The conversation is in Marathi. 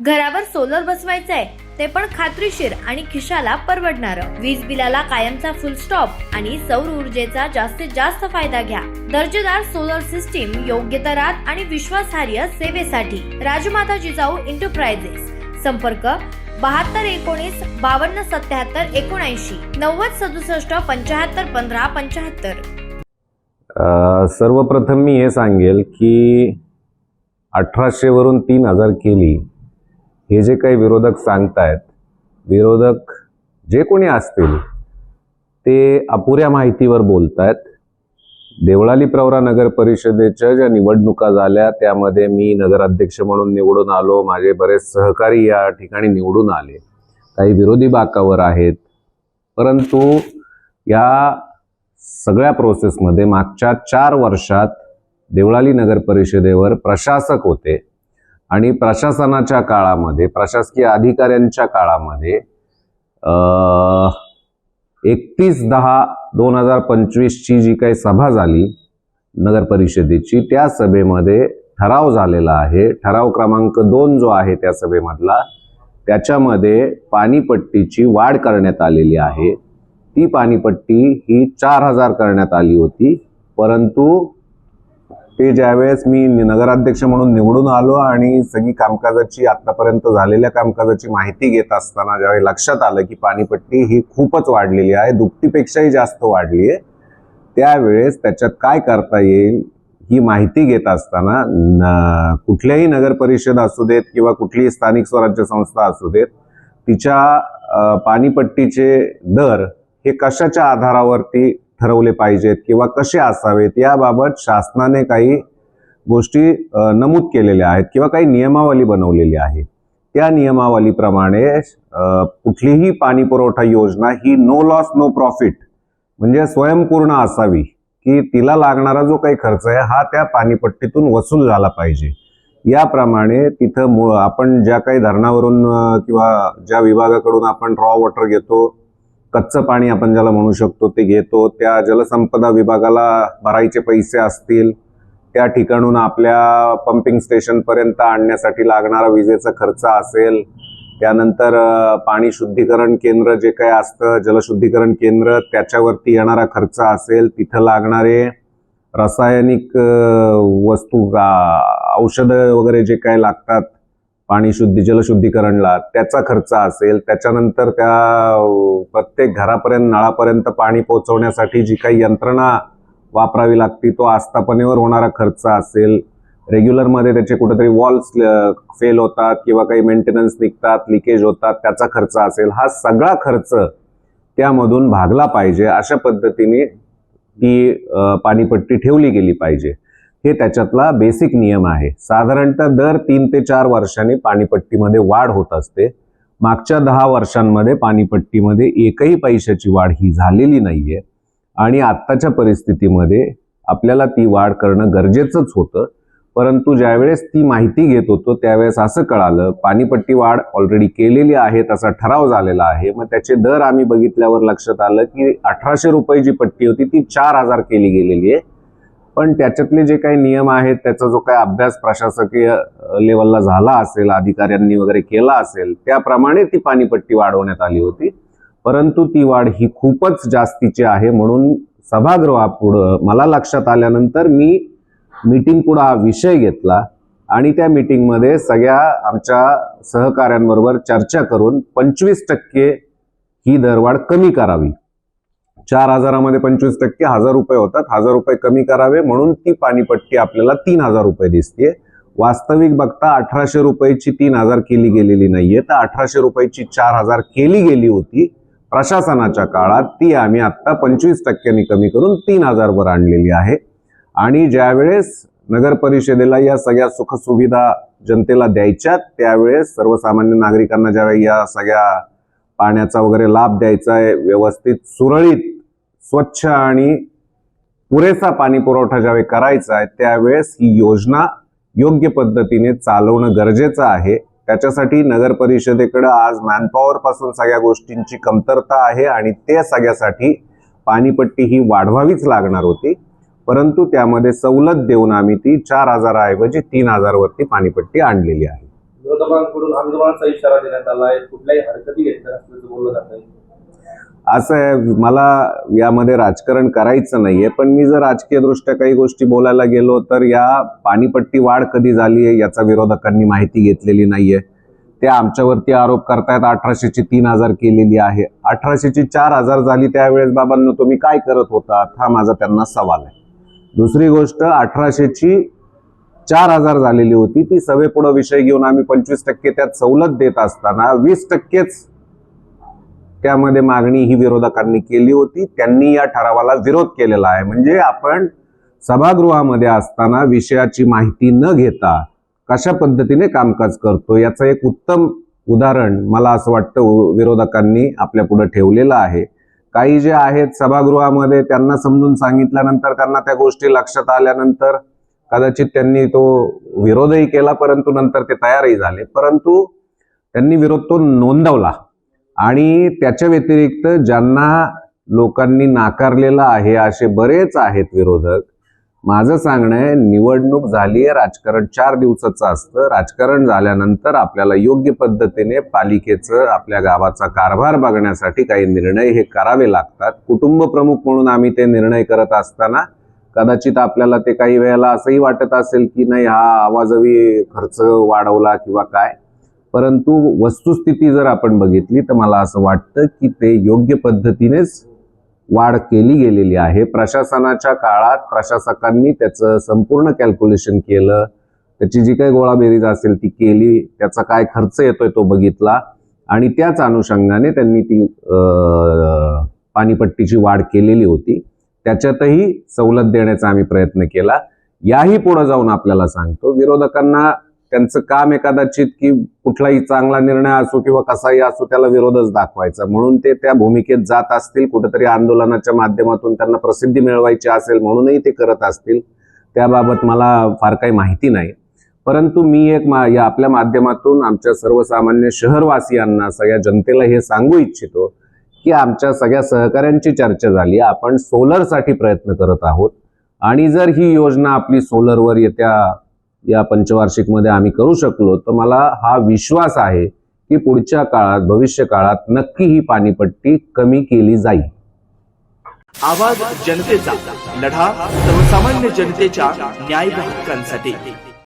घरावर सोलर बसवायचंय ते पण खात्रीशीर आणि खिशाला परवडणार. वीज बिलाला कायमचा फुल स्टॉप आणि सौर ऊर्जेचा जास्तीत जास्त फायदा घ्या. दर्जेदार सोलर सिस्टीम योग्य दरात आणि विश्वासार्ह सेवेसाठी. राजमाता जिजाऊ एंटरप्राइजेस संपर्क बहात्तर एकोणीस बावन्न सत्याहत्तर एकोणऐंशी. नव्वद सदुसष्ट पंचाहत्तर पंधरा पंचाहत्तर सर्वप्रथम मी हे सांगेल की अठराशे वरून तीन हजार केली. हे जे काही विरोधक सांगतायत विरोधक जे कोणी असतील ते अपुऱ्या माहितीवर बोलतायत. देवळाली प्रवरा नगर परिषदेच्या ज्या निवडणुका झाल्या त्यामध्ये मी नगराध्यक्ष म्हणून निवडून आलो माझे बरेच सहकारी या ठिकाणी निवडून आले. काही विरोधी बाकावर आहेत. परंतु या सगळ्या प्रोसेसमध्ये मागच्या चार वर्षात देवळाली नगर परिषदेवर प्रशासक होते. आणि प्रशासनाच्या काळामध्ये प्रशासकीय अधिकाऱ्यांच्या काळामध्ये एकतीस दहा दोन हजार पंचवीसची जी काही सभा झाली नगर परिषदेची त्या सभेमध्ये ठराव झालेला आहे. ठराव क्रमांक दोन जो आहे त्या सभेमधला त्याच्यामध्ये पाणीपट्टीची वाढ करण्यात आलेली आहे. ती पाणीपट्टी ही चार हजार करण्यात आली होती परंतु ते ज्यावेळेस मी नगराध्यक्ष म्हणून निवडून आलो आणि सगळी कामकाजाची आतापर्यंत झालेल्या कामकाजाची माहिती घेत असताना ज्यावेळी लक्षात आलं की पाणीपट्टी ही खूपच वाढलेली आहे दुपटीपेक्षाही जास्त वाढली आहे त्यावेळेस त्याच्यात काय करता येईल ही माहिती घेत असताना न कुठल्याही नगर परिषद असू देत किंवा कुठलीही स्थानिक स्वराज्य संस्था असू देत तिच्या पाणीपट्टीचे दर हे कशाच्या आधारावरती ठरवले पाहिजेत किंवा कसे असावेत याबाबत शासनाने काही गोष्टी नमूद केलेल्या आहेत किंवा काही नियमावली बनवलेली आहे. त्या नियमावलीप्रमाणे कुठलीही पाणी पुरवठा योजना ही नो लॉस नो प्रॉफिट म्हणजे स्वयंपूर्ण असावी की तिला लागणारा जो काही खर्च आहे हा त्या पाणीपट्टीतून वसूल झाला पाहिजे. याप्रमाणे तिथं मु आपण ज्या काही धरणावरून किंवा ज्या विभागाकडून आपण रॉ वॉटर घेतो कच्चं पाणी आपण ज्याला म्हणू शकतो ते घेतो. त्या जलसंपदा विभागाला भरायचे पैसे असतील. त्या ठिकाणून आपल्या पंपिंग स्टेशनपर्यंत आणण्यासाठी लागणारा विजेचा खर्च असेल. त्यानंतर पाणी शुद्धीकरण केंद्र जे काय असतं जलशुद्धीकरण केंद्र त्याच्यावरती येणारा खर्च असेल. तिथं लागणारे रासायनिक वस्तू औषधं वगैरे जे काय लागतात पाणी शुद्धी जलशुद्धीकरणला त्याचा खर्च असेल त्याच्यानंतर त्या प्रत्येक घरापर्यंत नळापर्यंत पाणी पोहोचवण्यासाठी जी काही यंत्रणा वापरावी लागती तो आस्थापनेवर होणारा खर्च असेल. रेग्युलरमध्ये त्याचे कुठेतरी वॉल्स फेल होतात किंवा काही मेंटेनन्स निघतात लिकेज होतात त्याचा खर्च असेल. हा सगळा खर्च त्यामधून भागला पाहिजे अशा पद्धतीने ती पाणीपट्टी ठेवली गेली पाहिजे. हे त्याच्यातला बेसिक नियम आहे. साधारणतः दर तीन ते चार वर्षांनी पाणीपट्टीमध्ये वाढ होत असते. मागच्या दहा वर्षांमध्ये पाणीपट्टीमध्ये एकही पैशाची वाढ ही झालेली नाहीये. आणि आत्ताच्या परिस्थितीमध्ये आपल्याला ती वाढ करणं गरजेचंच होतं. परंतु ज्यावेळेस ती माहिती घेत होतो त्यावेळेस असं कळालं पाणीपट्टी वाढ ऑलरेडी केलेली आहे तसा ठराव झालेला आहे. मग त्याचे दर आम्ही बघितल्यावर लक्षात आलं की अठराशे रुपये जी पट्टी होती ती चार हजार केली गेलेली आहे. पण त्याच्यातले जे काही नियम आहेत त्याचा जो काही अभ्यास प्रशासकीय लेवलला झाला असेल अधिकाऱ्यांनी वगैरे केला असेल त्याप्रमाणे ती पाणीपट्टी वाढवण्यात आली होती. परंतु ती वाढ ही खूपच जास्तीची आहे म्हणून सभागृहापुढं मला लक्षात आल्यानंतर मी मीटिंग पुढं हा विषय घेतला आणि त्या मीटिंगमध्ये सगळ्या आमच्या सहकाऱ्यांबरोबर चर्चा करून पंचवीस टक्के ही दरवाढ कमी करावी. चार हजारामध्ये पंचवीस टक्के हजार रुपये होतात. हजार रुपये कमी करावे म्हणून ती पाणीपट्टी आपल्याला तीन हजार रुपये दिसते वास्तविक बघता अठराशे रुपयाची तीन हजार केली गेलेली नाहीये. तर अठराशे रुपयाची चार हजार केली गेली होती प्रशासनाच्या काळात. ती आम्ही आत्ता पंचवीस टक्क्यांनी कमी करून तीन हजारवर आणलेली आहे. आणि ज्यावेळेस नगर परिषदेला या सगळ्या सुखसुविधा जनतेला द्यायच्या त्यावेळेस सर्वसामान्य नागरिकांना ज्यावेळी या सगळ्या पाण्याचा वगैरे लाभ द्यायचा आहे व्यवस्थित सुरळीत स्वच्छ आणि पुरेसा पाणी पुरवठा ज्यावेळी करायचा आहे त्यावेळेस ही योजना योग्य पद्धतीने चालवणं गरजेचं आहे. त्याच्यासाठी नगर परिषदेकडे आज मॅनपॉवर पासून सगळ्या गोष्टींची कमतरता आहे आणि ते सगळ्यासाठी पाणीपट्टी ही वाढवावीच लागणार होती. परंतु त्यामध्ये सवलत देऊन आम्ही ती चार हजाराऐवजी तीन हजारवरती पाणीपट्टी आणलेली आहे. विरोधकांकडून आंदोलनाचा इशारा देण्यात आला आहे. कुठल्याही हरकती घेतल्या नसल्याचं बोललं जात आहे असं आहे मला यामध्ये राजकारण करायचं नाहीये पण मी जर राजकीय दृष्ट्या काही गोष्टी बोलायला गेलो तर या पाणीपट्टी वाढ कधी झाली आहे याचा विरोधकांनी माहिती घेतलेली नाहीये. ते आमच्यावरती आरोप करतायत अठराशेची तीन हजार केलेली आहे. अठराशेची चार हजार झाली त्यावेळेस बाबांनो तुम्ही काय करत होता? हा माझा त्यांना सवाल आहे. दुसरी गोष्ट अठराशेची चार हजार झालेली होती. ती सभेपुढं विषय घेऊन आम्ही पंचवीस टक्के त्यात सवलत देत असताना वीस टक्केच त्यामध्ये मागणी ही विरोधकांनी केली होती. त्यांनी या ठरावाला विरोध केलेला आहे. म्हणजे आपण सभागृहामध्ये असताना विषयाची माहिती न घेता कशा पद्धतीने कामकाज करतो याचं एक उत्तम उदाहरण मला असं वाटतं विरोधकांनी आपल्या पुढे ठेवलेलं आहे. काही जे आहेत सभागृहामध्ये त्यांना समजून सांगितल्यानंतर त्यांना त्या गोष्टी लक्षात आल्यानंतर कदाचित त्यांनी तो विरोधही केला परंतु नंतर ते तयारही झाले. परंतु त्यांनी विरोध तो नोंदवला. आणि त्याच्या व्यतिरिक्त ज्यांना लोकांनी नाकारलेलं आहे असे बरेच आहेत विरोधक माझं सांगणं आहे निवडणूक झाली आहे राजकारण चार दिवसाचं असतं. राजकारण झाल्यानंतर आपल्याला योग्य पद्धतीने पालिकेचं आपल्या गावाचा कारभार बघण्यासाठी काही निर्णय हे करावे लागतात. कुटुंब प्रमुख म्हणून आम्ही ते निर्णय करत असताना कदाचित आपल्याला ते काही वेळेला असंही वाटत असेल की नाही हा आवाजवी खर्च वाढवला किंवा काय. परंतु वस्तुस्थिती जर आपण बघितली तर मला असं वाटतं की ते योग्य पद्धतीनेच वाढ केली गेलेली आहे. प्रशासनाच्या काळात प्रशासकांनी त्याचं संपूर्ण कॅल्क्युलेशन केलं. त्याची जी काही गोळाबेरीज असेल ती केली त्याचा काय खर्च येतोय तो बघितला आणि त्याच अनुषंगाने त्यांनी ती पाणीपट्टीची वाढ केलेली होती. त्याच्यातही सवलत देण्याचा आम्ही प्रयत्न केला. याही पुढे जाऊन आपल्याला सांगतो विरोधकांना त्यांचं काम आहे कदाचित की कुठलाही चांगला निर्णय असो किंवा कसाही असो त्याला विरोधच दाखवायचा. म्हणून ते त्या भूमिकेत जात असतील कुठेतरी आंदोलनाच्या माध्यमातून त्यांना प्रसिद्धी मिळवायची असेल म्हणूनही ते करत असतील त्याबाबत मला फार काही माहिती नाही. परंतु मी एक मा या आपल्या माध्यमातून आमच्या सर्वसामान्य शहरवासियांना सगळ्या जनतेला हे सांगू इच्छितो की आमच्या सगळ्या सहकाऱ्यांची चर्चा झाली. आपण सोलरसाठी प्रयत्न करत आहोत. आणि जर ही योजना आपली सोलरवर येत्या या पंचवार्षिकमध्ये आम्ही करू शकलो तर मला हा विश्वास आहे की पुढच्या काळात भविष्य काळात नक्की ही पाणीपट्टी कमी केली जाईल. आवाज जनतेचा लढा सर्वसामान्य जनतेच्या न्याय हक्कांसाठी